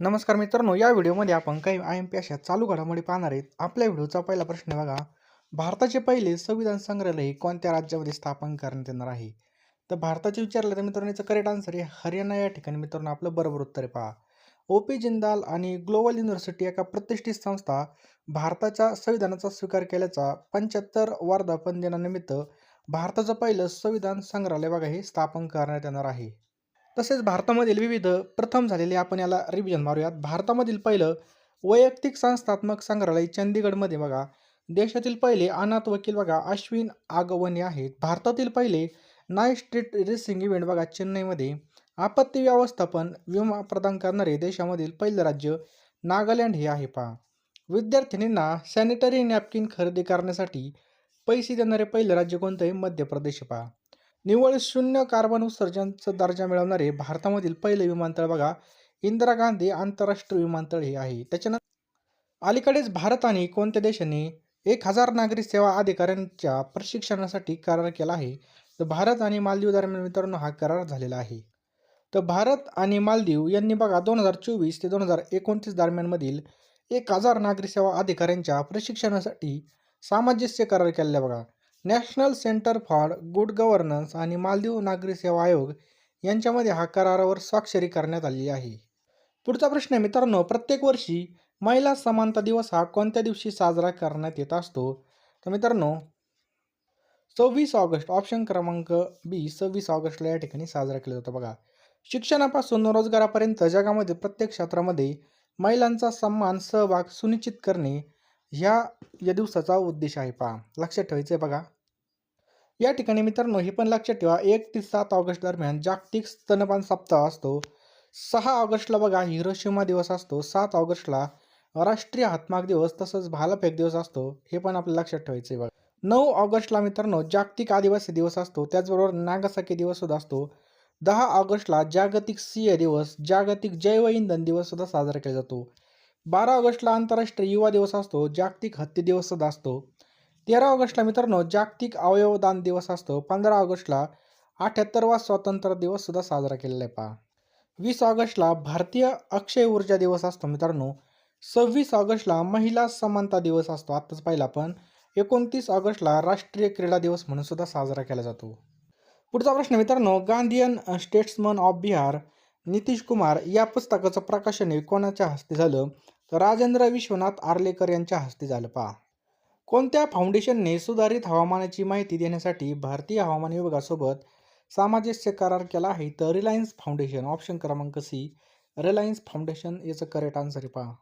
नमस्कार मित्रांनो या व्हिडिओमध्ये आपण काही आय एम पी अशा चालू घडामोडी पाहणार आहेत. आपल्या व्हिडिओचा पहिला प्रश्न बघा भारताचे पहिले संविधान संग्रहालय कोणत्या राज्यामध्ये स्थापन करण्यात येणार आहे? तर भारताचे विचारलं तर मित्रांनो याचं करेक्ट आन्सर आहे हरियाणा. या ठिकाणी मित्रांनो आपलं बरोबर उत्तर आहे पहा. ओ पी जिंदाल आणि ग्लोबल युनिव्हर्सिटी एका प्रतिष्ठित संस्था भारताच्या संविधानाचा स्वीकार केल्याचा पंच्याहत्तर वर्धापन दिनानिमित्त भारताचं पहिलं संविधान संग्रहालय बघा हे स्थापन करण्यात येणार आहे. तसेच भारतामधील विविध प्रथम झालेले आपण याला रिव्हिजन मारूयात. भारतामधील पहिलं वैयक्तिक संस्थात्मक संग्रहालय चंदीगडमध्ये बघा. देशातील पहिले अनाथ वकील बघा अश्विन आगवणे आहेत. भारतातील पहिले नाईट स्ट्रीट रेसिंग इव्हेंट बघा चेन्नईमध्ये. आपत्ती व्यवस्थापन विमा प्रदान करणारे देशामधील पहिलं राज्य नागालँड हे आहे पहा. विद्यार्थिनींना सॅनिटरी नॅपकिन खरेदी करण्यासाठी पैसे देणारे पहिलं राज्य कोणतं आहे? मध्य प्रदेश पहा. निव्वळ शून्य कार्बन उत्सर्जनचा दर्जा मिळवणारे भारतामधील पहिले विमानतळ बघा. इंदिरा गांधी आंतरराष्ट्रीय विमानतळ हे आहे. त्याच्यानंतर अलीकडेच भारत आणि कोणत्या देशाने एक हजार नागरी सेवा अधिकाऱ्यांच्या प्रशिक्षणासाठी करार केला आहे? तर भारत आणि मालदीव दरम्यान मित्रांनो हा करार झालेला आहे. तर भारत आणि मालदीव यांनी बघा दोन हजार चोवीस ते दोन हजार एकोणतीस दरम्यानमधील एक हजार नागरी सेवा अधिकाऱ्यांच्या प्रशिक्षणासाठी सामंजस्य करार केलेला बघा. National centre for good governance आणि मालदीव नागरी सेवा आयोग यांच्यामध्ये हा करारावर स्वाक्षरी करण्यात आलेली आहे. पुढचा प्रश्न आहे मित्रांनो प्रत्येक वर्षी महिला समानता दिवस हा कोणत्या दिवशी साजरा करण्यात येत असतो? तर मित्रांनो सव्वीस ऑगस्ट ऑप्शन क्रमांक बी सव्वीस ऑगस्टला या ठिकाणी साजरा केला जातो बघा. शिक्षणापासून रोजगारापर्यंत जगामध्ये प्रत्येक क्षेत्रामध्ये महिलांचा सन्मान सहभाग सुनिश्चित करणे ह्या या दिवसाचा उद्देश आहे पहा. लक्षात ठेवायचं आहे बघा. या ठिकाणी मित्रांनो हे पण लक्षात ठेवा. एक ते सात ऑगस्ट दरम्यान जागतिक स्तनपान सप्ताह असतो. सहा ऑगस्टला बघा हिरोशिमा दिवस असतो. सात ऑगस्टला राष्ट्रीय हातमाग दिवस तसंच भालाफेक दिवस असतो. हे पण आपल्याला लक्षात ठेवायचं आहे बघा. नऊ ऑगस्टला मित्रांनो जागतिक आदिवासी दिवस असतो. त्याचबरोबर नागासाकी दिवस सुद्धा असतो. दहा ऑगस्टला जागतिक सिंह दिवस जागतिक जैवइंधन दिवस सुद्धा साजरा केला जातो. बारा ऑगस्टला आंतरराष्ट्रीय युवा दिवस असतो जागतिक हत्ती दिवस सुद्धा असतो. तेरा ऑगस्टला मित्रांनो जागतिक अवयवदान दिवस असतो. पंधरा ऑगस्टला अठ्याहत्तरवा स्वातंत्र्य दिवस सुद्धा साजरा केलेला आहे पहा. वीस ऑगस्टला भारतीय अक्षय ऊर्जा दिवस असतो मित्रांनो. सव्वीस ऑगस्टला महिला समानता दिवस असतो आत्ताच पाहिला आपण. एकोणतीस ऑगस्टला राष्ट्रीय क्रीडा दिवस म्हणून सुद्धा साजरा केला जातो. पुढचा प्रश्न मित्रांनो Gandhian statesman of Bihar Nitish Kumar या पुस्तकाचं प्रकाशन हे कोणाच्या हस्ते झालं? तर राजेंद्र विश्वनाथ आर्लेकर यांच्या हस्ते झालं पहा. कोणत्या फाउंडेशनने सुधारित हवामानाची माहिती देण्यासाठी भारतीय हवामान विभागासोबत सामंजस्य करार केला आहे? तर रिलायन्स फाउंडेशन ऑप्शन क्रमांक सी रिलायन्स फाउंडेशन याचं करेक्ट आन्सर आहे पहा.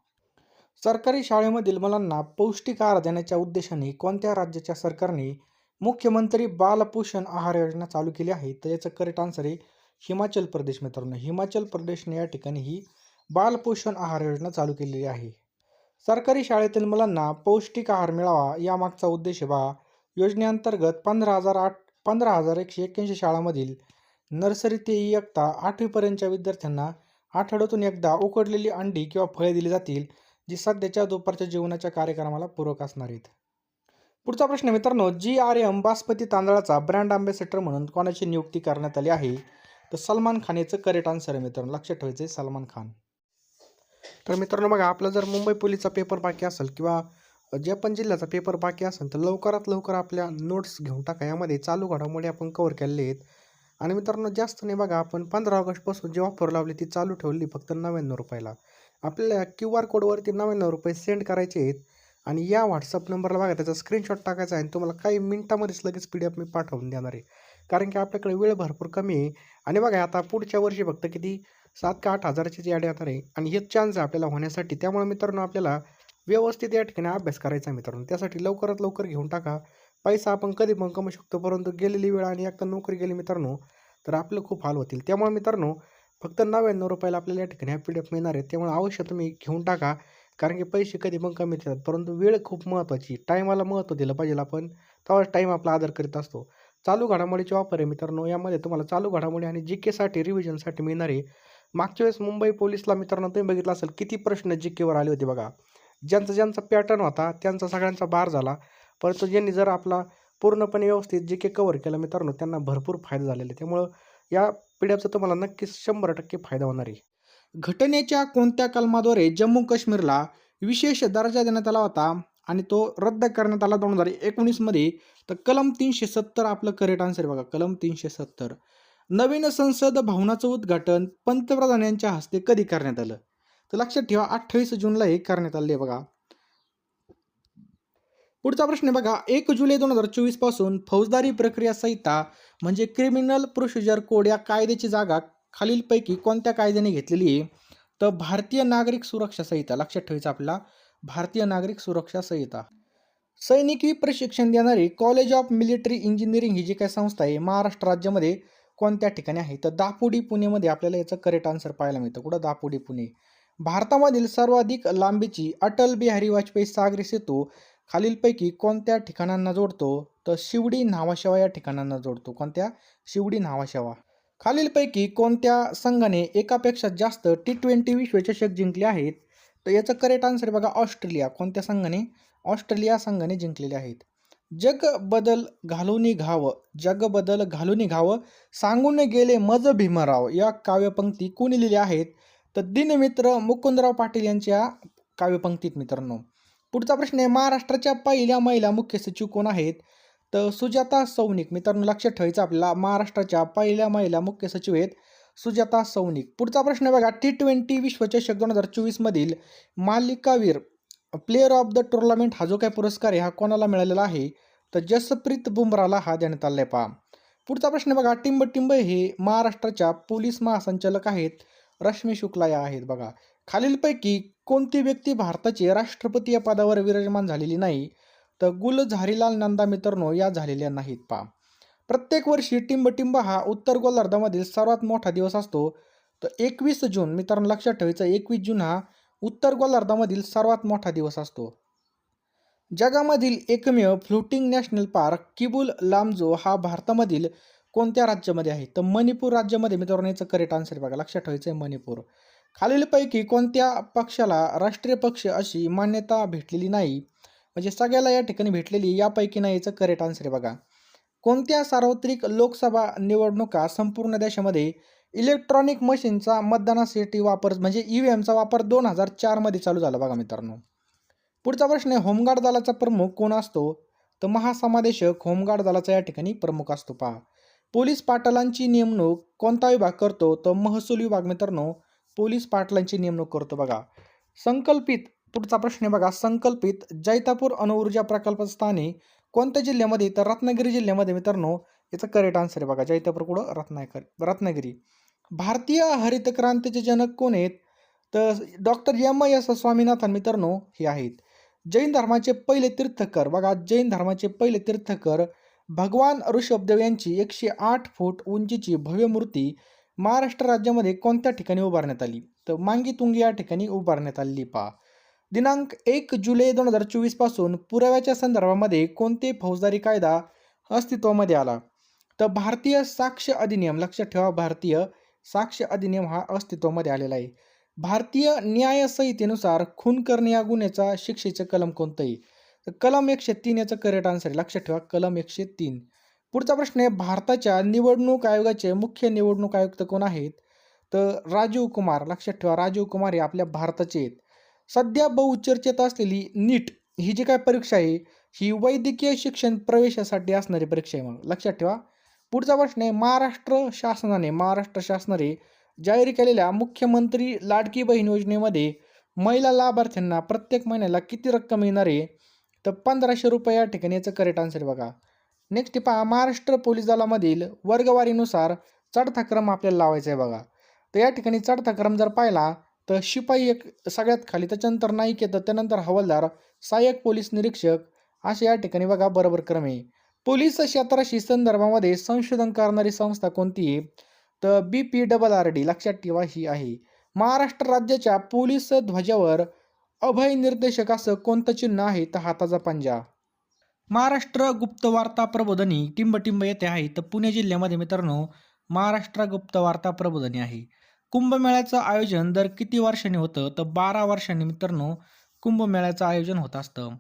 सरकारी शाळेमधील मुलांना पौष्टिक आहार देण्याच्या उद्देशाने कोणत्या राज्याच्या सरकारने मुख्यमंत्री बालपोषण आहार योजना चालू केली आहे? तर याचं करेक्ट आन्सर आहे हिमाचल प्रदेश मित्रांनो हिमाचल प्रदेशने या ठिकाणी ही बालपोषण आहार योजना चालू केलेली आहे. सरकारी शाळेतील मुलांना पौष्टिक आहार मिळावा यामागचा उद्देश बा. योजनेअंतर्गत पंधरा हजार आठ पंधरा हजार एकशे एक्क्याऐंशी शाळांमधील नर्सरी ते इयत्ता आठवीपर्यंतच्या विद्यार्थ्यांना आठवड्यातून एकदा उकडलेली अंडी किंवा फळे दिली जातील जी सध्याच्या दुपारच्या जीवनाच्या कार्यक्रमाला पूरक असणार आहेत. पुढचा प्रश्न मित्रांनो जी आर एम बासमती तांदळाचा ब्रँड अँबॅसेडर म्हणून कोणाची नियुक्ती करण्यात आली आहे? तर सलमान खान याचं करेक्ट आन्सर आहे मित्रांनो. लक्षात ठेवायचं आहे सलमान खान. तर मित्रांनो बघा आपला जर मुंबई पोलीसचा पेपर बाकी असेल किंवा जे पण जिल्ह्याचा पेपर बाकी असेल तर लवकरात लवकर आपल्या नोट्स घेऊन टाका. यामध्ये चालू घडामोडी आपण कवर केलेले आहेत. आणि मित्रांनो जास्त नाही बघा आपण पंधरा ऑगस्टपासून जी ऑफर लावली ती चालू ठेवली फक्त नव्याण्णव रुपयाला. आपल्याला क्यू आर कोडवरती नव्याण्णव रुपये सेंड करायचे आहेत. आणि या व्हॉट्सअप नंबरला बघा त्याचा स्क्रीनशॉट टाकायचा आहे आणि तुम्हाला काही मिनिटामध्येच लगेच पी डी एफ मी पाठवून देणार आहे. कारण की आपल्याकडे वेळ भरपूर कमी आहे. आणि बघा आता पुढच्या वर्षी फक्त किती? सात का आठ हजाराची याडी येणार आहे आणि हेच चान्स आहे आपल्याला होण्यासाठी. त्यामुळे मित्रांनो आपल्याला व्यवस्थित या ठिकाणी अभ्यास करायचा मित्रांनो. त्यासाठी लवकरात लवकर घेऊन टाका. पैसा आपण कधी पण कमवू शकतो परंतु गेलेली वेळ आणि एकदा नोकरी गेली मित्रांनो तर आपलं खूप हाल होतील. त्यामुळे मित्रांनो फक्त नव्याण्णव रुपयाला आपल्याला या ठिकाणी पी डी एफ मिळणार आहे. त्यामुळे अवश्य तुम्ही घेऊन टाका कारण की पैसे कधी पण कमी येतात. परंतु वेळ खूप महत्त्वाची टायमाला महत्त्व दिलं पाहिजे आपण. तेव्हाच टाईम आपला आदर करीत असतो. चालू घडामोडीचे ऑफर आहे मित्रांनो. यामध्ये तुम्हाला चालू घडामोडी आणि जी केसाठी रिव्हिजनसाठी मिळणार आहे मागच्या वेळेस मुंबई पोलिसला मित्रांनो तुम्ही बघितलं असेल किती प्रश्न जी केवर आले होते बघा. ज्यांचा ज्यांचा पॅटर्न होता त्यांचा सगळ्यांचा बार झाला. परंतु ज्यांनी जर आपला पूर्णपणे व्यवस्थित जे के कवर केलं मित्रांनो त्यांना भरपूर फायदा झालेला. आहे त्यामुळं या पिढ्याचा तुम्हाला नक्कीच शंभर टक्के फायदा होणार आहे. घटनेच्या कोणत्या कलमाद्वारे जम्मू काश्मीरला विशेष दर्जा देण्यात आला होता? आणि तो रद्द करण्यात आला दोन हजार एकोणीसमध्ये तर कलम तीनशे सत्तर आपलं करेक्ट आन्सर बघा. कलम तीनशे सत्तर. नवीन संसद भवनाचं उद्घाटन पंतप्रधान यांच्या हस्ते कधी करण्यात आलं? तर लक्षात ठेवा अठ्ठावीस जूनला हे करण्यात आले बघा. पुढचा प्रश्न बघा एक जुलै दोन हजार चोवीसपासून फौजदारी प्रक्रिया संहिता म्हणजे क्रिमिनल प्रोसिजर कोड या कायद्याची जागा खालीलपैकी कोणत्या कायद्याने घेतलेली आहे? तर भारतीय नागरिक सुरक्षा संहिता लक्षात ठेवायचं आपला भारतीय नागरिक सुरक्षा संहिता. सैनिकी प्रशिक्षण देणारी कॉलेज ऑफ मिलिटरी इंजिनिअरिंग ही जी काही संस्था आहे महाराष्ट्र राज्यामध्ये कोणत्या ठिकाणी आहे? तर दापोडी पुणेमध्ये आपल्याला याचं करेक्ट आन्सर पाहायला मिळतं. कुठं? दापोडी पुणे. भारतामधील सर्वाधिक लांबीची अटल बिहारी वाजपेयी सागरी सेतू खालीलपैकी कोणत्या ठिकाणांना जोडतो? तर शिवडी न्हावाशेवा या ठिकाणांना जोडतो. कोणत्या? शिवडी न्हावाशेवा खालीलपैकी कोणत्या संघाने एकापेक्षा जास्त टी ट्वेंटी विश्वचषक जिंकले आहेत? तर याचं करेक्ट आन्सर बघा ऑस्ट्रेलिया. कोणत्या संघाने? ऑस्ट्रेलिया संघाने जिंकलेले आहेत. जग बदल घालून घावं जग बदल घालून घावं सांगून गेले मज भीमराव. या काव्यपंक्ती कोणी लिहिल्या आहेत? तर दिनमित्र मुकुंदराव पाटील यांच्या काव्यपंक्तीत मित्रांनो. पुढचा प्रश्न आहे महाराष्ट्राच्या पहिल्या महिला मुख्य सचिव कोण आहेत? तर सुजाता सौनिक. मित्रांनो लक्षात ठेवायचं आपल्याला महाराष्ट्राच्या पहिल्या महिला मुख्य सचिव आहेत सुजाता सौनिक. पुढचा प्रश्न बघा टी ट्वेंटी विश्वचषक दोन हजार चोवीसमधील मालिकावीर प्लेअर ऑफ द टुर्नामेंट हा जो काय पुरस्कार आहे हा कोणाला मिळालेला आहे? तर जसप्रीत बुमराला हा देण्यात आला आहे पहा. पुढचा प्रश्न बघा टिंब टिंब हे महाराष्ट्राच्या पोलीस महासंचालक आहेत रश्मी शुक्ला या आहेत बघा. खालीलपैकी कोणती व्यक्ती भारताचे राष्ट्रपती या पदावर विराजमान झालेली नाही? तर गुल झारीलाल नंदा मित्रांनो या झालेल्या नाहीत पहा. प्रत्येक वर्षी टिंबटिंब हा उत्तर गोलार्धामधील सर्वात मोठा दिवस असतो. तर एकवीस जून मित्रांनो लक्षात ठेवायचं एकवीस जून हा उत्तर गोलार्धामधील सर्वात मोठा दिवस असतो. जगामधील एकमेव floating national park Keibul Lamjao हा भारतामधील कोणत्या राज्यामध्ये आहे? तर मणिपूर राज्यामध्ये मित्रांनो याचं करेक्ट आन्सर बघा. लक्षात ठेवायचं आहे मणिपूर. खालीलपैकी कोणत्या पक्षाला राष्ट्रीय पक्ष अशी मान्यता भेटलेली नाही? म्हणजे सगळ्याला या ठिकाणी भेटलेली यापैकी नाही याचं करेक्ट आन्सर आहे बघा. कोणत्या सार्वत्रिक लोकसभा निवडणुका संपूर्ण देशामध्ये इलेक्ट्रॉनिक मशीनचा मतदानासाठी वापर म्हणजे ई व्ही एमचा वापर दोन हजार चारमध्ये चालू झाला बघा मित्रांनो. पुढचा प्रश्न आहे होमगार्ड दलाचा प्रमुख कोण असतो? तर महासमादेशक होमगार्ड दलाचा या ठिकाणी प्रमुख असतो पहा. पोलीस पाटलांची नेमणूक कोणता विभाग करतो? तर महसूल विभाग मित्रांनो पोलीस पाटलांची नेमणूक करतो बघा. संकल्पित पुढचा प्रश्न आहे बघा संकल्पित जैतापूर अणुऊर्जा प्रकल्पस्थानी कोणत्या जिल्ह्यामध्ये? तर रत्नागिरी जिल्ह्यामध्ये मित्रांनो याचं करेक्ट आन्सर आहे बघा. जैतापूर कुठं? रत्नाकर रत्नागिरी. भारतीय हरित क्रांतीचे जनक कोण आहेत? तर डॉक्टर एम एस स्वामीनाथन मित्रांनो हे आहेत. जैन धर्माचे पहिले तीर्थकर. बघा जैन धर्माचे पहिले तीर्थकर भगवान ऋषभदेव यांची एकशे आठ फूट उंचीची भव्य मूर्ती महाराष्ट्र राज्यामध्ये कोणत्या ठिकाणी उभारण्यात आली? तर मांगी तुंगी या ठिकाणी उभारण्यात आली पहा. दिनांक एक जुलै दोन हजार चोवीसपासून पुराव्याच्या संदर्भामध्ये कोणते फौजदारी कायदा अस्तित्वामध्ये आला? तर भारतीय साक्ष अधिनियम लक्षात ठेवा भारतीय साक्ष अधिनियम हा अस्तित्वामध्ये आलेला आहे. भारतीय न्याय संहितेनुसार खून करणे या गुन्ह्याचा शिक्षेचं कलम कोणतंही? तर कलम एकशे तीन याचं करेक्ट आन्सर आहे. लक्षात ठेवा कलम एकशे तीन. पुढचा प्रश्न आहे भारताच्या निवडणूक आयोगाचे मुख्य निवडणूक आयुक्त कोण आहेत? तर राजीव कुमार लक्षात ठेवा राजीव कुमार हे आपल्या भारताचे आहेत. सध्या बहुचर्चेत असलेली नीट ही जी काय परीक्षा आहे ही वैद्यकीय शिक्षण प्रवेशासाठी असणारी परीक्षा आहे मग लक्षात ठेवा. पुढचा प्रश्न आहे महाराष्ट्र शासनाने महाराष्ट्र शासनाने जाहीर केलेल्या मुख्यमंत्री लाडकी बहीण योजनेमध्ये महिला लाभार्थ्यांना प्रत्येक महिन्याला किती रक्कम येणार आहे? तर पंधराशे रुपये या ठिकाणी याचं करेक्ट आन्सर बघा. नेक्स्ट पहा महाराष्ट्र पोलीस दलामधील वर्गवारीनुसार चढता क्रम आपल्याला लावायचा आहे बघा. तर या ठिकाणी चढता क्रम जर पाहिला तर शिपाई एक सगळ्यात खाली त्याच्यानंतर नाईक येतं त्यानंतर हवालदार सहाय्यक पोलीस निरीक्षक असे या ठिकाणी बघा बरोबर क्रम आहे. पोलीस क्षेत्राशी संदर्भामध्ये संशोधन करणारी संस्था कोणती आहे? तर B P double R D लक्षात ठेवा ही आहे. महाराष्ट्र राज्याच्या पोलीस ध्वजावर अभय निर्देशक असं कोणतं चिन्ह आहे? तर हाताचा पंजा. महाराष्ट्र गुप्त वार्ता प्रबोधनी टिंबटिंब येथे आहे. तर पुणे जिल्ह्यामध्ये मित्रांनो महाराष्ट्र गुप्त वार्ता प्रबोधनी आहे. कुंभमेळ्याचं आयोजन दर किती वर्षांनी होतं? तर बारा वर्षांनी मित्रांनो कुंभमेळ्याचं आयोजन होत असतं.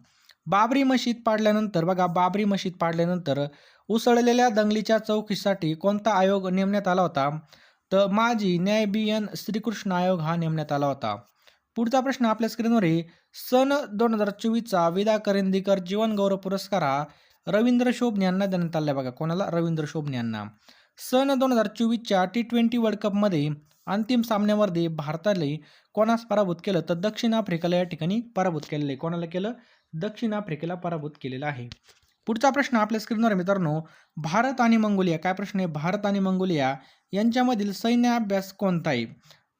बाबरी मशीद पाडल्यानंतर बघा बाबरी मशीद पाडल्यानंतर उसळलेल्या दंगलीच्या चौकशीसाठी कोणता आयोग नेमण्यात आला होता? तर माजी न्यायबियन श्रीकृष्ण आयोग हा नेमण्यात आला होता. पुढचा प्रश्न आपल्या स्क्रीनवर आहे सन दोन हजार चोवीसचा विदा करंदीकर जीवन गौरव पुरस्कार हा रवींद्र शोभन यांना देण्यात आला बघा. कोणाला? रवींद्र शोभन यांना. सन दोन हजार चोवीसच्या टी ट्वेंटी वर्ल्ड कपमध्ये अंतिम सामन्यामध्ये भारताने कोणास पराभूत केलं? तर दक्षिण आफ्रिकेला या ठिकाणी पराभूत केलेलं आहे. कोणाला केलं? दक्षिण आफ्रिकेला पराभूत केलेला आहे. पुढचा प्रश्न आपल्या स्क्रीनवर मित्रांनो. भारत आणि मंगोलिया. काय प्रश्न आहे? भारत आणि मंगोलिया यांच्यामधील सैन्य अभ्यास कोणता आहे?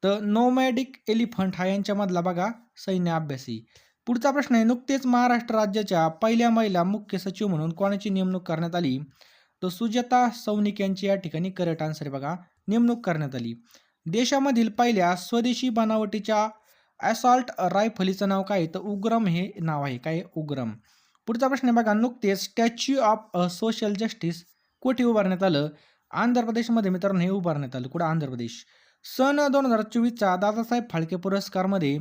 तर नोमॅडिक एलिफंट हा यांच्यामधला बघा सैन्य अभ्यासी. पुढचा प्रश्न आहे नुकतेच महाराष्ट्र राज्याच्या पहिल्या महिला मुख्य सचिव म्हणून कोणाची नेमणूक करण्यात आली? तर सुजाता सौनिक यांची या ठिकाणी करेक्ट आन्सर बघा. नेमणूक करण्यात आली. देशामधील पहिल्या स्वदेशी बनावटीच्या ॲसॉल्ट रायफलीचं नाव काय? आहे? तर उग्रम हे नाव आहे. काय? उग्रम. पुढचा प्रश्न आहे बघा. नुकतेच स्टॅच्यू ऑफ सोशल जस्टिस कुठे उभारण्यात आलं? आंध्र प्रदेशमध्ये मित्रांनो हे उभारण्यात आलं. कुठं? आंध्र प्रदेश. सन दोन हजार चोवीसचा दादासाहेब फाळके पुरस्कारमध्ये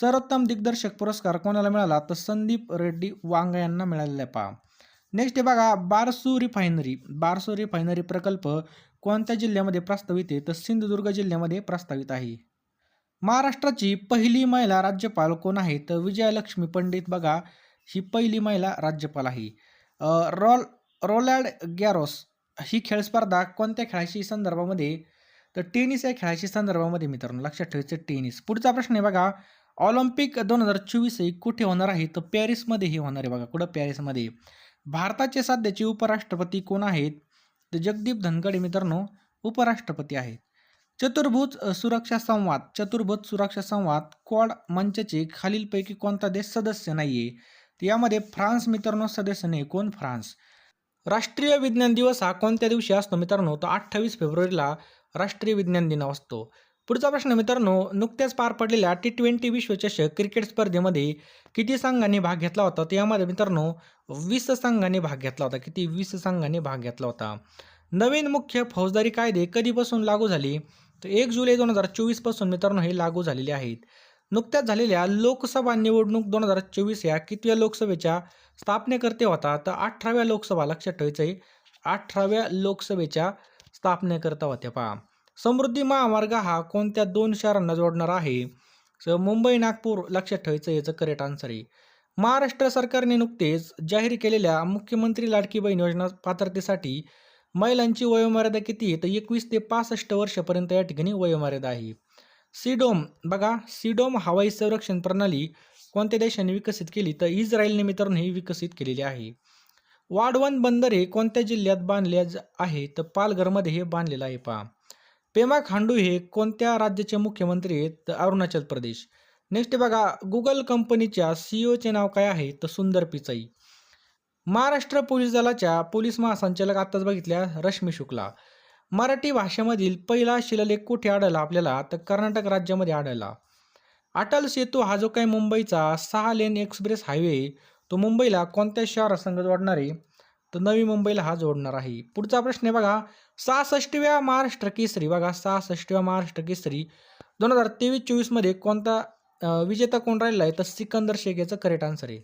सर्वोत्तम दिग्दर्शक पुरस्कार कोणाला मिळाला? तर संदीप रेड्डी वांग यांना मिळालेला आहे. पहा. नेक्स्ट आहे बघा. बारसू रिफायनरी. बारसू रिफायनरी प्रकल्प कोणत्या जिल्ह्यामध्ये प्रस्तावित आहे? तर सिंधुदुर्ग जिल्ह्यामध्ये प्रस्तावित आहे. महाराष्ट्राची पहिली महिला राज्यपाल कोण आहे? तर विजयलक्ष्मी पंडित बघा ही पहिली महिला राज्यपाल आहे. रॉल रोलॅड गॅरोस ही खेळ स्पर्धा कोणत्या खेळाशी संदर्भामध्ये? तर टेनिस या खेळाशी संदर्भामध्ये मित्रांनो लक्षात ठेवायचं टेनिस. पुढचा प्रश्न आहे बघा ऑलिम्पिक दोन हजार चोवीस हे कुठे होणार आहे? तर पॅरिसमध्ये हे होणार आहे बघा कुठं? पॅरिसमध्ये. भारताचे सध्याचे उपराष्ट्रपती कोण आहेत? तर जगदीप धनखडे मित्रांनो उपराष्ट्रपती आहेत. चतुर्भुज सुरक्षा संवाद चतुर्भुज सुरक्षा संवाद क्वाड मंचचे खालीलपैकी कोणता देश सदस्य नाही आहे यामध्ये फ्रान्स मित्रांनो सदस्य नाही कोण? फ्रान्स. राष्ट्रीय विज्ञान दिवस हा कोणत्या दिवशी असतो मित्रांनो? तर अठ्ठावीस फेब्रुवारीला राष्ट्रीय विज्ञान दिन असतो. पुढचा प्रश्न मित्रांनो नुकत्याच पार पडलेल्या टी ट्वेंटी विश्वचषक क्रिकेट स्पर्धेमध्ये किती संघांनी भाग घेतला होता? तर यामध्ये मित्रांनो वीस संघांनी भाग घेतला होता. किती? वीस संघांनी भाग घेतला होता. नवीन मुख्य फौजदारी कायदे कधीपासून लागू झाले? तर एक जुलै दोन हजार चोवीसपासून मित्रांनो हे लागू झालेले आहेत. नुकत्याच झालेल्या लोकसभा निवडणूक दोन हजार चोवीस या कितव्या लोकसभेच्या स्थापनेकर्ते होता? तर अठराव्या लोकसभा लक्षात ठेवायचं आहे अठराव्या लोकसभेच्या स्थापनेकर्ता होत्या पहा. समृद्धी महामार्ग हा कोणत्या दोन शहरांना जोडणार आहे? तर मुंबई नागपूर लक्षात ठेवायचं याचं करेक्ट आन्सर आहे. महाराष्ट्र सरकारने नुकतेच जाहीर केलेल्या मुख्यमंत्री लाडकी बहीण योजना पात्रतेसाठी महिलांची वयोमर्यादा किती आहे? तर एकवीस ते पासष्ट वर्षापर्यंत या ठिकाणी वयोमर्यादा आहे. सीडोम बघा सीडोम हवाई संरक्षण प्रणाली कोणत्या देशाने विकसित केली? तर इस्रायलने मित्रांनो ही विकसित केलेली आहे. वाढवण बंदर हे कोणत्या जिल्ह्यात बांधले आहे? तर पालघरमध्ये हे बांधलेलं आहे पहा. पेमा खांडू हे कोणत्या राज्याचे मुख्यमंत्री आहेत? अरुणाचल प्रदेश. नेक्स्ट बघा गुगल कंपनीच्या सीईओचे नाव काय आहे? तर सुंदर पिचाई. महाराष्ट्र पोलीस दलाच्या पोलीस महासंचालक आत्ताच बघितल्या रश्मी शुक्ला. मराठी भाषेमधील पहिला शिलालेख कुठे आढळला आपल्याला? तर कर्नाटक राज्यामध्ये आढळला. अटल सेतू हा जो काही मुंबईचा सहा लेन एक्सप्रेस हायवे तो मुंबईला कोणत्या शहरासंग जोडणार आहे? तर नवी मुंबईला हा जोडणार आहे. पुढचा प्रश्न आहे बघा सहासष्टव्या महाराष्ट्र केसरी. बघा सहासष्टव्या महाराष्ट्र केसरी. दोन हजार तेवीस चोवीसमध्ये कोणता विजेता कोण राहिला आहे? तर सिकंदर शेख याचं करेक्ट आन्सर आहे.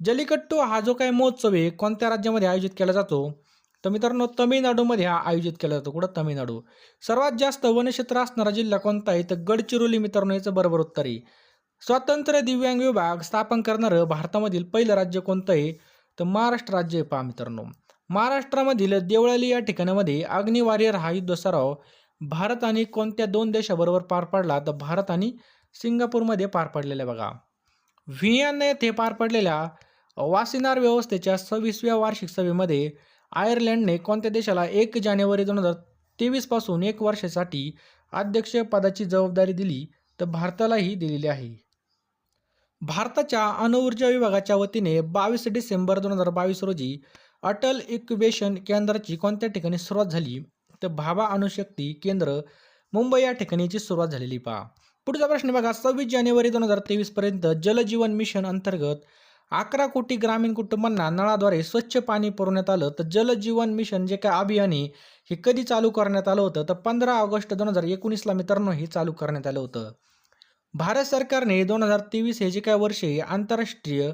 जलिकट्टू हा जो काही महोत्सव आहे कोणत्या राज्यामध्ये आयोजित केला जातो? तर मित्रांनो तमिळनाडूमध्ये हा आयोजित केला जातो. कुठं? तमिळनाडू. सर्वात जास्त वनक्षेत्र असणारा जिल्हा कोणता आहे? तर गडचिरोली मित्रांनो याचं बरोबर उत्तर आहे. स्वातंत्र्य दिव्यांग विभाग स्थापन करणारं भारतामधील पहिलं राज्य कोणतं आहे? तर महाराष्ट्र राज्य आहे पहा मित्रांनो. महाराष्ट्रामधील देवळाली या ठिकाणामध्ये अग्निवार्य हा युद्ध सराव भारत आणि कोणत्या दोन देशाबरोबर पार पडला तर भारत आणि सिंगापूरमध्ये पार पडलेला बघा. व्हिएना येथे पार पडलेल्या वासिनार व्यवस्थेच्या सव्वीसव्या वार्षिक सभेमध्ये आयर्लंडने कोणत्या देशाला एक जानेवारी दोन हजार तेवीसपासून एक वर्षासाठी अध्यक्षपदाची जबाबदारी दिली तर भारतालाही दिलेली आहे. भारताच्या अणुऊर्जा विभागाच्या वतीने बावीस डिसेंबर दोन हजार बावीस रोजी अटल इक्वेशन केंद्राची कोणत्या ठिकाणी सुरुवात झाली? तर भाभा अणुशक्ती केंद्र मुंबई या ठिकाणीची सुरुवात झालेली पहा. पुढचा प्रश्न बघा सव्वीस जानेवारी दोन हजार तेवीसपर्यंत जलजीवन मिशन अंतर्गत अकरा कोटी ग्रामीण कुटुंबांना नळाद्वारे स्वच्छ पाणी पुरवण्यात आलं. तर जलजीवन मिशन जे काय अभियान आहे हे कधी चालू करण्यात आलं होतं? तर पंधरा ऑगस्ट दोन हजार एकोणीसला मित्रांनो हे चालू करण्यात आलं होतं. भारत सरकारने दोन हजार तेवीस हे जे काय वर्ष आहे आंतरराष्ट्रीय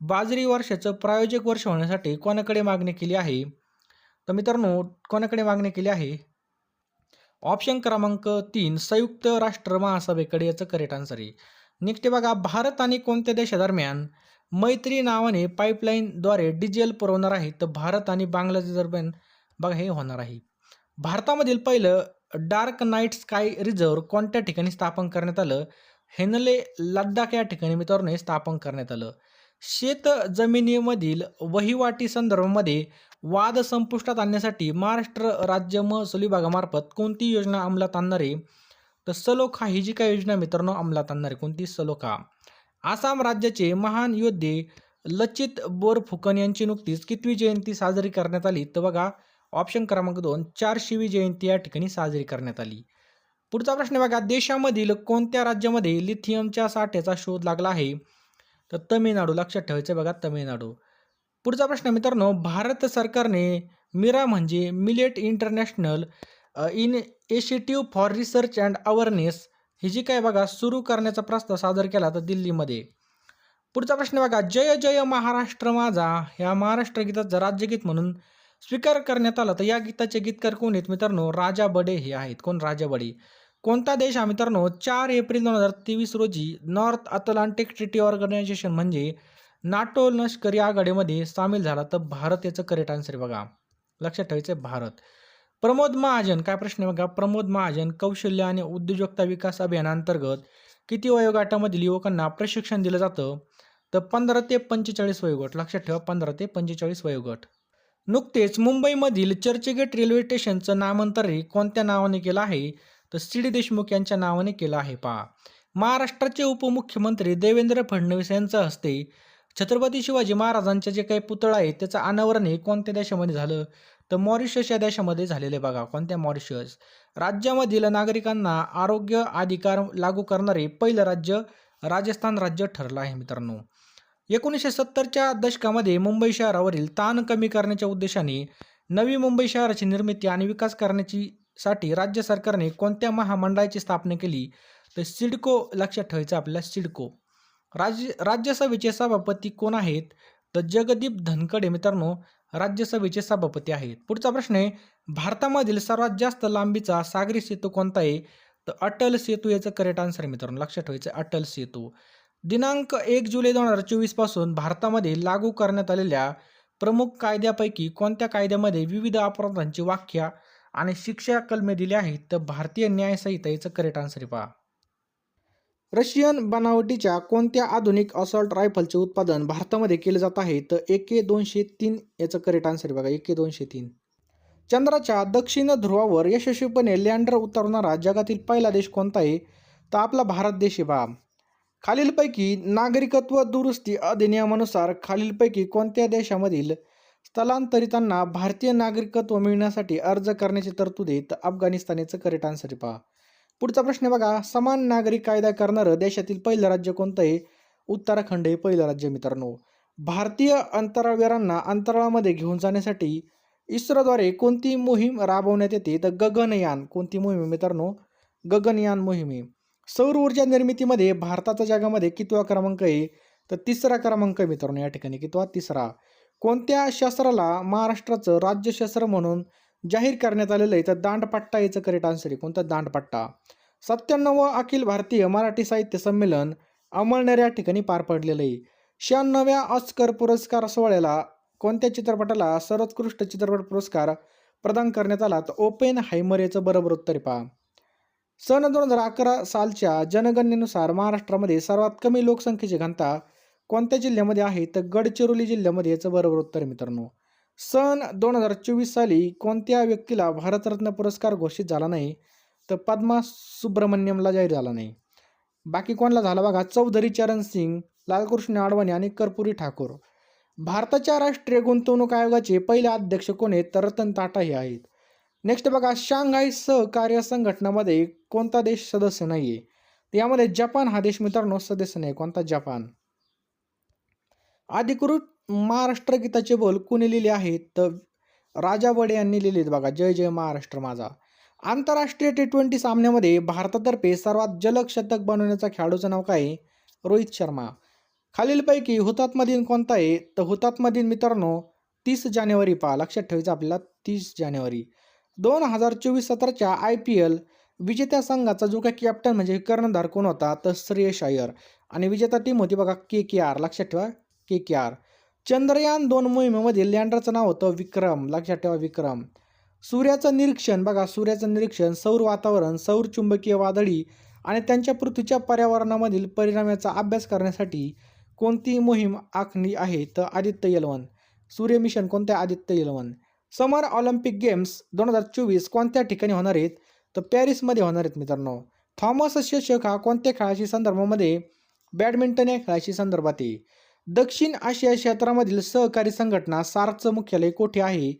बाजरी वर्षाचं प्रायोजक वर्ष होण्यासाठी कोणाकडे मागणी केली आहे? तर मित्रांनो कोणाकडे मागणी केली आहे? ऑप्शन क्रमांक तीन संयुक्त राष्ट्र महासभेकडे याचं करेक्ट आन्सर आहे. नेक्स्ट बघा भारत आणि कोणत्या देशादरम्यान मैत्री नावाने पाईपलाईनद्वारे डिझेल पुरवणार आहे? तर भारत आणि बांगलादेश दरम्यान बघा हे होणार आहे. भारतामधील पहिलं डार्क नाईट स्काय रिझर्व्ह कोणत्या ठिकाणी स्थापन करण्यात आलं? हेनले लद्दाख या ठिकाणी मित्रांनो हे स्थापन करण्यात आलं. शेत जमिनीमधील वहिवाटी संदर्भामध्ये वाद संपुष्टात आणण्यासाठी महाराष्ट्र राज्य महसूल विभागामार्फत कोणती योजना अंमलात आणणार आहे? तर सलोखा ही जी काय योजना मित्रांनो अंमलात आणणार आहे. कोणती? सलोखा. आसाम राज्याचे महान योद्धे लचित बोरफुकन यांची नुकतीच कितवी जयंती साजरी करण्यात आली? तर बघा ऑप्शन क्रमांक दोन चारशेवी जयंती या ठिकाणी साजरी करण्यात आली. पुढचा प्रश्न बघा देशामधील कोणत्या राज्यामध्ये लिथियमच्या साठ्याचा शोध लागला आहे? तर तमिळनाडू लक्षात ठेवायचं बघा तमिळनाडू. पुढचा प्रश्न मित्रांनो भारत सरकारने मिरा म्हणजे millet international initiative for research and awareness ही जी काय बघा सुरू करण्याचा प्रस्ताव सादर केला तर दिल्लीमध्ये. पुढचा प्रश्न बघा जय जय महाराष्ट्र माझा ह्या महाराष्ट्र गीताचं राज्यगीत म्हणून स्वीकार करण्यात आला तर या गीताचे गीतकार कोण आहेत मित्रांनो? राजा बडे हे आहेत. कोण? राजा बडे. कोणता देश हा मित्रांनो? चार एप्रिल दोन हजार तेवीस रोजी नॉर्थ अटलांटिक ट्रिटी ऑर्गनायझेशन म्हणजे नाटो लष्करी आघाडीमध्ये सामील झाला. तर भारत याचं करेक्ट आन्सर बघा. लक्षात ठेवायचं आहे भारत. प्रमोद महाजन काय प्रश्न आहे बघा? प्रमोद महाजन कौशल्य आणि उद्योजकता विकास अभियानांतर्गत किती वयोगटामधील युवकांना प्रशिक्षण दिलं जातं? तर पंधरा ते पंचेचाळीस वयोगट. लक्षात ठेवा पंधरा ते पंचेचाळीस वयोगट. नुकतेच मुंबईमधील चर्चगेट रेल्वे स्टेशनचं नामांतरही कोणत्या नावाने केलं आहे? तर सी डी देशमुख यांच्या नावाने केलं आहे. पहा. महाराष्ट्राचे उपमुख्यमंत्री देवेंद्र फडणवीस यांच्या हस्ते छत्रपती शिवाजी महाराजांचे जे काही पुतळा आहे त्याचं अनावरण हे कोणत्या देशामध्ये झालं? तर मॉरिशस या देशामध्ये झालेले बघा. कोणत्या? मॉरिशस. राज्यामधील नागरिकांना आरोग्य अधिकार लागू करणारे पहिलं राज्य राजस्थान राज्य ठरलं आहे मित्रांनो. एकोणीसशे सत्तरच्या दशकामध्ये मुंबई शहरावरील ताण कमी करण्याच्या उद्देशाने नवी मुंबई शहराची निर्मिती आणि विकास करण्याची साठी राज्य सरकारने कोणत्या महामंडळाची स्थापना केली? तर सिडको लक्षात ठेवायचं आपल्याला सिडको. राज्य राज्यसभेचे सभापती कोण आहेत? तर जगदीप धनकडे मित्रांनो राज्यसभेचे सभापती आहेत. पुढचा प्रश्न आहे भारतामधील सर्वात जास्त लांबीचा सागरी सेतू कोणता आहे? तर अटल सेतू याचं करेक्ट आन्सर आहे मित्रांनो लक्षात ठेवायचं अटल सेतू. दिनांक एक जुलै दोन हजार चोवीसपासून भारतामध्ये लागू करण्यात आलेल्या प्रमुख कायद्यापैकी कोणत्या कायद्यामध्ये विविध अपराधांची व्याख्या आणि शिक्षा कलमे दिली आहेत तर भारतीय न्यायसंहिता याचं करेक्ट आन्सर पहा. रशियन बनावटीच्या कोणत्या आधुनिक असॉल्ट रायफलचे उत्पादन भारतामध्ये केले जात आहे तर ए के दोनशे तीन याचं करेक्ट आन्सर बघा ए के दोनशे तीन. चंद्राच्या दक्षिण ध्रुवावर यशस्वीपणे लँडर उतरवणारा जगातील पहिला देश कोणता आहे तर आपला भारत देश आहे बा. खालीलपैकी नागरिकत्व दुरुस्ती अधिनियमानुसार खालीलपैकी कोणत्या देशामधील स्थलांतरितांना भारतीय नागरिकत्व मिळण्यासाठी अर्ज करण्याची तरतूद आहे. तर अफगाणिस्तानचं करेक्ट आन्सर पहा. पुढचा प्रश्न बघा. समान नागरिक कायदा करणारं देशातील पहिलं राज्य कोणतं आहे? उत्तराखंड हे पहिलं राज्य मित्रांनो. भारतीय अंतराळवीरांना अंतराळामध्ये घेऊन जाण्यासाठी इस्रोद्वारे कोणती मोहीम राबवण्यात येते? तर गगनयान कोणती मोहीम मित्रांनो? गगनयान मोहिमे सौर ऊर्जा निर्मितीमध्ये भारताचा जगामध्ये कितवा क्रमांक आहे? तर तिसरा क्रमांक मित्रांनो. या ठिकाणी कितवा? तिसरा. कोणत्या शस्त्राला महाराष्ट्राचं राज्यशस्त्र म्हणून जाहीर करण्यात आलेलं आहे? तर दांडपट्टा याचं करेक्ट आन्सर आहे. कोणता? दांडपट्टा. सत्त्याण्णव अखिल भारतीय मराठी साहित्य संमेलन अमळनेर या ठिकाणी पार पडलेलं आहे. शहाण्णव्या ऑस्कर पुरस्कार सोहळ्याला कोणत्या चित्रपटाला सर्वोत्कृष्ट चित्रपट पुरस्कार प्रदान करण्यात आला? तर ओपेन हायमर याचं बरोबर उत्तर पहा. सन दोन हजार अकरा सालच्या जनगणनेनुसार महाराष्ट्रामध्ये सर्वात कमी लोकसंख्येची घनता कोणत्या जिल्ह्यामध्ये आहे? तर गडचिरोली जिल्ह्यामध्ये याचं बरोबर उत्तर मित्रांनो. सन दोन हजार चोवीस साली कोणत्या व्यक्तीला भारतरत्न पुरस्कार घोषित झाला नाही? तर पद्मा सुब्रमण्यमला जाहीर झाला नाही. बाकी कोणाला झाला? बघा चौधरी चरण सिंग लालकृष्ण आडवाणी आणि कर्पुरी ठाकूर. भारताच्या राष्ट्रीय गुंतवणूक आयोगाचे पहिले अध्यक्ष कोण आहेत? तर रतन टाटा हे आहेत. नेक्स्ट बघा शांघाय सहकार्य संघटनामध्ये कोणता देश सदस्य नाही आहे यामध्ये जपान हा देश मित्रांनो सदस्य नाही. कोणता? जपान. अधिकृत महाराष्ट्र गीताचे बोल कुणी लिहिले आहेत? तर राजा बडे यांनी लिहिलेत बघा जय जय महाराष्ट्र माझा. आंतरराष्ट्रीय टी ट्वेंटी सामन्यामध्ये भारतातर्फे सर्वात जलग शतक बनवण्याचा खेळाडूचं नाव काय? रोहित शर्मा. खालीलपैकी हुतात्मा दिन कोणता आहे? तर हुतात्मा दिन मित्रांनो तीस जानेवारी पहा लक्षात ठेवायचं आपल्याला तीस जानेवारी. दोन हजार चोवीस सतराच्या आय पी एल विजेत्या संघाचा जो काय कॅप्टन म्हणजे कर्णधार कोण होता? तर श्रेयस अय्यर. आणि विजेता टीम होती बघा के के आर. लक्षात ठेवा. के के आर. चंद्रयान दोन मोहिमेमध्ये लँडरचं नाव होतं विक्रम. लक्षात ठेवा विक्रम. सूर्याचं निरीक्षण बघा सूर्याचं निरीक्षण सौर वातावरण सौर चुंबकीय वादळी आणि त्यांच्या पृथ्वीच्या पर्यावरणामधील परिणामाचा अभ्यास करण्यासाठी कोणती मोहीम आखणी आहे? तर आदित्य यलवन सूर्य मिशन कोणत्या Aditya L one summer Olympic games दोन हजार चोवीस कोणत्या ठिकाणी होणार आहेत? तर पॅरिसमध्ये होणार आहेत मित्रांनो. थॉमस चषक हा कोणत्या खेळाशी संदर्भामध्ये बॅडमिंटन या खेळाशी संदर्भात आहे? दक्षिण आशिया क्षेत्रामधील सहकारी संघटना सार्कचं मुख्यालय कोठे आहे?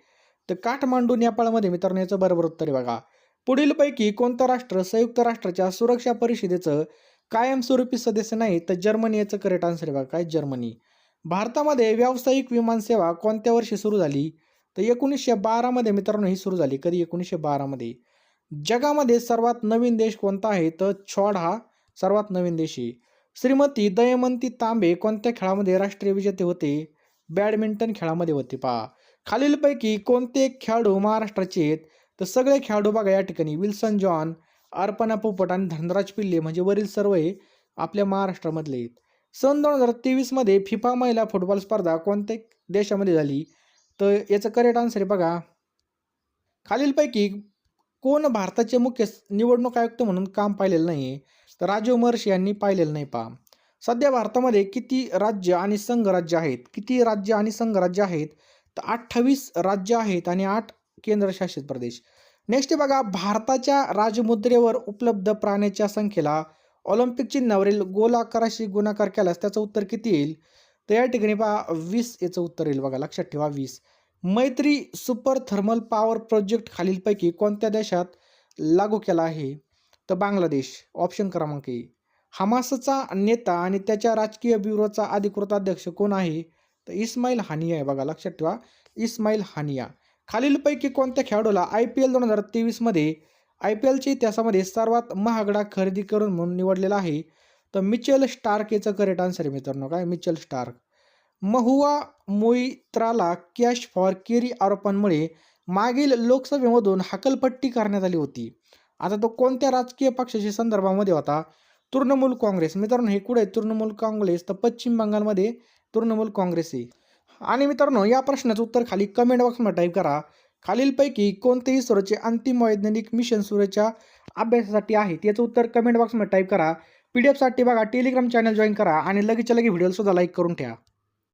तर काठमांडू नेपाळमध्ये मित्रांनो याचं बरोबर उत्तर आहे बघा. पुढीलपैकी कोणतं राष्ट्र संयुक्त राष्ट्राच्या सुरक्षा परिषदेचं कायमस्वरूपी सदस्य नाही तर जर्मनी याचं करेक्ट आन्सर बघा. काय? जर्मनी. भारतामध्ये व्यावसायिक विमानसेवा कोणत्या वर्षी सुरू झाली? तर एकोणीसशे बारामध्ये मित्रांनो ही सुरू झाली. कधी? एकोणीसशे बारामध्ये जगामध्ये सर्वात नवीन देश कोणता आहे? तर छॉड हा सर्वात नवीन देश आहे. श्रीमती दयमंती तांबे कोणत्या खेळामध्ये राष्ट्रीय विजेते होते? बॅडमिंटन खेळामध्ये होते पहा. खालीलपैकी कोणते खेळाडू महाराष्ट्राचे आहेत? तर सगळे खेळाडू बघा या ठिकाणी. विल्सन जॉन अर्पणा पोपट आणि धनराज पिल्ले म्हणजे वरील सर्व हे आपल्या महाराष्ट्रामधले आहेत. सन दोन हजार तेवीसमध्ये फिफा महिला फुटबॉल स्पर्धा कोणत्या देशामध्ये झाली? तर याचं करेक्ट आन्सर आहे बघा. खालीलपैकी कोण भारताचे मुख्य निवडणूक आयुक्त म्हणून काम पाहिलेलं नाही आहे तर राजीव मर्ष यांनी पाहिलेलं नाही पहा. सध्या भारतामध्ये किती राज्य आणि संघराज्य आहेत? किती राज्य आणि संघराज्य आहेत? तर अठ्ठावीस राज्य आहेत आणि आठ केंद्रशासित प्रदेश. नेक्स्ट बघा भारताच्या राजमुद्रेवर उपलब्ध प्राण्याच्या संख्येला ऑलिम्पिक चिन्हावरील गोल आकाराशी गुणाकार केल्यास त्याचं उत्तर किती येईल? तर या ठिकाणी पहा वीस याचं उत्तर येईल बघा लक्षात ठेवा वीस. मैत्री सुपर थर्मल पॉवर प्रोजेक्ट खालीलपैकी कोणत्या देशात लागू केला आहे? तर बांगलादेश ऑप्शन क्रमांक ए. हमासचा नेता आणि त्याच्या राजकीय ब्युरोचा अधिकृत अध्यक्ष कोण आहे? तर इस्माईल हानिया आहे बघा लक्षात ठेवा. इस्माईल हानिया. खालीलपैकी कोणत्या खेळाडूला आय पी एल दोन हजार तेवीसमध्ये आय पी एलच्या इतिहासामध्ये सर्वात महागडा खरेदी करून म्हणून निवडलेला आहे? तर मिचेल स्टार्क याचं करेक्ट आन्सर आहे मित्रांनो. काय? Mitchell Starc. महुआ मोईत्राला कॅश फॉर केरी आरोपांमुळे मागील लोकसभेमधून हकलपट्टी करण्यात आली होती. आता तो कोणत्या राजकीय पक्षाच्या संदर्भामध्ये होता? तृणमूल काँग्रेस. मित्रांनो हे कुठे? तृणमूल काँग्रेस तर पश्चिम बंगालमध्ये तृणमूल काँग्रेस आहे. आणि मित्रांनो या प्रश्नाचं उत्तर खाली कमेंट बॉक्समध्ये टाईप करा. खालीलपैकी कोणतेही इस्रोचे अंतिम वैज्ञानिक मिशन सूर्याच्या अभ्यासासाठी आहे याचं उत्तर कमेंट बॉक्समध्ये टाईप करा. पी डी एफसाठी बघा टेलिग्राम चॅनल जॉईन करा आणि लगेच लगे व्हिडिओसुद्धा लाईक करून ठेवा.